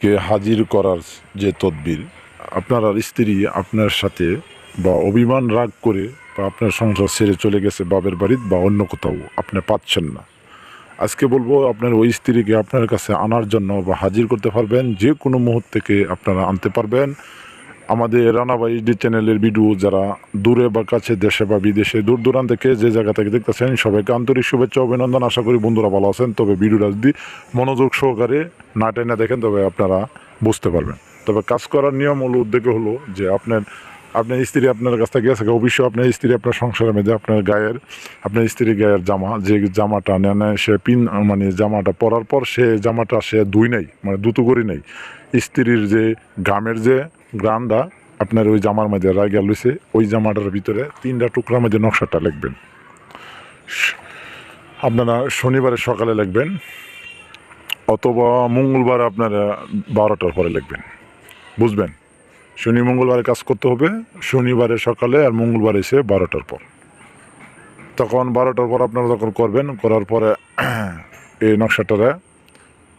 কে হাজির করার যে তদবির, আপনার আর স্ত্রী আপনার সাথে বা অভিমান রাগ করে বা আপনার সংসার ছেড়ে চলে গেছে বাবের বাড়ির বা অন্য কোথাও, আপনি পাচ্ছেন না। আজকে বলব আপনার ওই স্ত্রীকে আপনার কাছে আনার জন্য বা হাজির করতে পারবেন, যে কোনো মুহূর্ত থেকে আপনারা আনতে পারবেন। আমাদের রানাবাই ডি চ্যানেলের ভিডিও যারা দূরে বা কাছে দেশে বা বিদেশে, দূর দূরান্ত থেকে যে জায়গা থেকে দেখতেছেন, সবাইকে আন্তরিক শুভেচ্ছা, অভিনন্দন। আশা করি বন্ধুরা ভালো আছেন, তবে ভিডিওটা যদি মনোযোগ সহকারে না টেনে দেখেন, তবে আপনারা বুঝতে পারবেন। তবে কাজ করার নিয়ম হলো, উদ্যোগ হলো যে আপনার আপনার স্ত্রী আপনার কাছ থেকে গেছে, অবশ্যই আপনার স্ত্রী আপনার সংসারের মধ্যে আপনার গায়ের, আপনার স্ত্রীর গায়ের জামা, যে জামাটা নেয় সে পিন মানে জামাটা পরার পর সে জামাটা সে ধুই নেই মানে দুটো করি নেই। স্ত্রীর যে গামের যে গ্রামটা আপনার ওই জামার মধ্যে রাইগা লইছে, ওই জামাটার ভিতরে তিনটা টুকরার মধ্যে নকশাটা লিখবেন। আপনারা শনিবারে সকালে লিখবেন, অথবা মঙ্গলবার আপনারা বারোটার পরে লিখবেন। বুঝবেন? শনি মঙ্গলবারে কাজ করতে হবে, শনিবারে সকালে আর মঙ্গলবার এসে বারোটার পর। তখন বারোটার পর আপনারা যখন করবেন, করার পরে এই নকশাটারে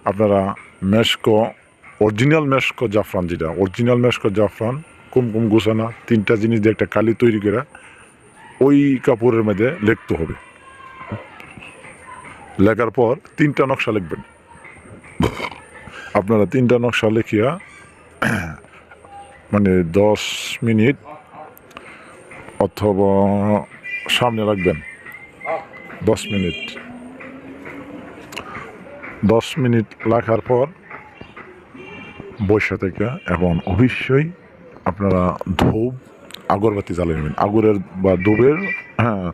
আপনারা মেশকো অরিজিনাল মেশকো জাফরান যেটা অরিজিনাল মেশকো জাফরান কুমকুম গুছানা তিনটা জিনিস দিয়ে একটা কালি তৈরি করে ওই কাপড়ের মধ্যে লিখতে হবে লেখার পর তিনটা নকশা লিখবেন আপনারা তিনটা নকশা লিখিয়া মানে দশ মিনিট অথবা সামনে রাখবেন দশ মিনিট দশ মিনিট রাখার পর বৈশা থেকে অবশ্যই আপনারা ধূপ, আগরবাতি জ্বালিয়ে নেবেন। আগরের বা ধূপের হ্যাঁ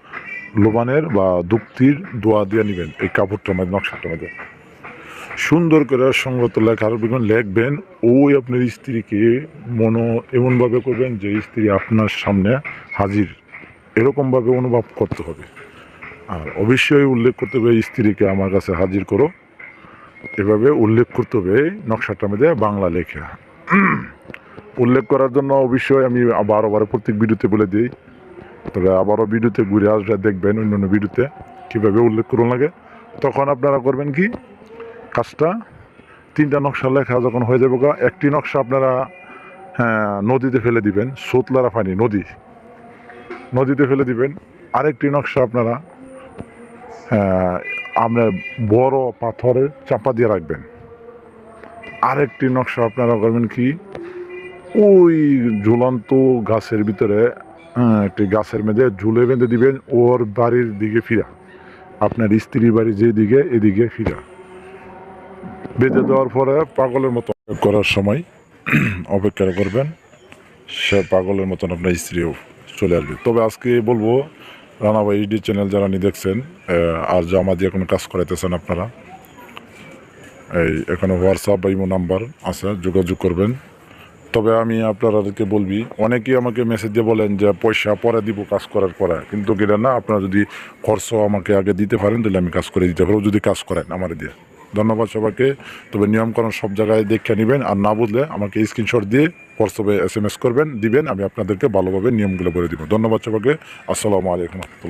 লোবানের বা দুক্তির দোয়া দিয়ে নেবেন এই কাপড়টার মধ্যে, নকশাটার মধ্যে। সুন্দর করে সঙ্গত লেখার বিগুণ লিখবেন। ওই আপনার স্ত্রীকে মনো এমনভাবে করবেন যে স্ত্রী আপনার সামনে হাজির। এরকমভাবে অনুভব করতে হবে। আর অবশ্যই উল্লেখ করতে হবে, স্ত্রীকে আমার কাছে হাজির করো। এভাবে উল্লেখ করতে হবে এই নকশাটার মধ্যে বাংলা লেখা। উল্লেখ করার জন্য অবশ্যই আমি বারো বারো প্রত্যেক ভিডিওতে বলে দিই। তবে আবারও ভিডিওতে ঘুরে আসলে দেখবেন অন্য অন্য ভিডিওতে কীভাবে উল্লেখ করুন লাগে। তখন আপনারা করবেন কি? কাজটা তিনটা নকশা লেখা যখন হয়ে যাবে একটি নকশা আপনারা হ্যাঁ, নদীতে ফেলে দিবেন সোতলারা পানি নদী। নদীতে ফেলে দিবেন। আরেকটি নকশা আপনারা হ্যাঁ, আপনার বড় পাথরে চাপা দিয়ে রাখবেন। আরেকটি নকশা আপনারা করবেন কি? ওই ঝুলন্ত গাছের ভিতরে হ্যাঁ, একটি গাছের মধ্যে ঝুলে বেঁধে দিবেন ওর বাড়ির দিকে ফিরা। আপনার স্ত্রীর বাড়ি যেদিকে এদিকে ফিরা। বেঁধে দেওয়ার পরে পাগলের মতো করার সময় অপেক্ষা করবেন সে পাগলের মতন আপনার স্ত্রীও চলে আসবে। তবে আজকে বলব রানাবাই ইডি চ্যানেল যারা নি দেখছেন আর জামা দিয়ে কোনো কাজ করাইতেছেন আপনারা, এই, এখানে হোয়াটসঅ্যাপ বা ইমো নাম্বার আছে, যোগাযোগ করবেন। তবে আমি আপনাদেরকে বলবি, অনেকেই আমাকে মেসেজ দিয়ে বলেন যে, পয়সা পরে দিব কাজ করার পরে। কিন্তু এটা না, আপনারা যদি খরচ আমাকে আগে দিতে পারেন, তাহলে আমি কাজ করে দিতে পারব, যদি কাজ করেন আমার দিয়ে। ধন্যবাদ সবাইকে, তবে নিয়মকানুন সব জায়গায় দেখে নেবেন, আর না বুঝলে আমাকে স্ক্রিনশট দিয়ে হোয়াটসঅ্যাপে এস এম এস করবেন, দিবেন, আমি আপনাদেরকে ভালোভাবে নিয়মগুলো বলে দিব। ধন্যবাদ সবাইকে। আসসালামু আলাইকুম রহমতুল্লাহ।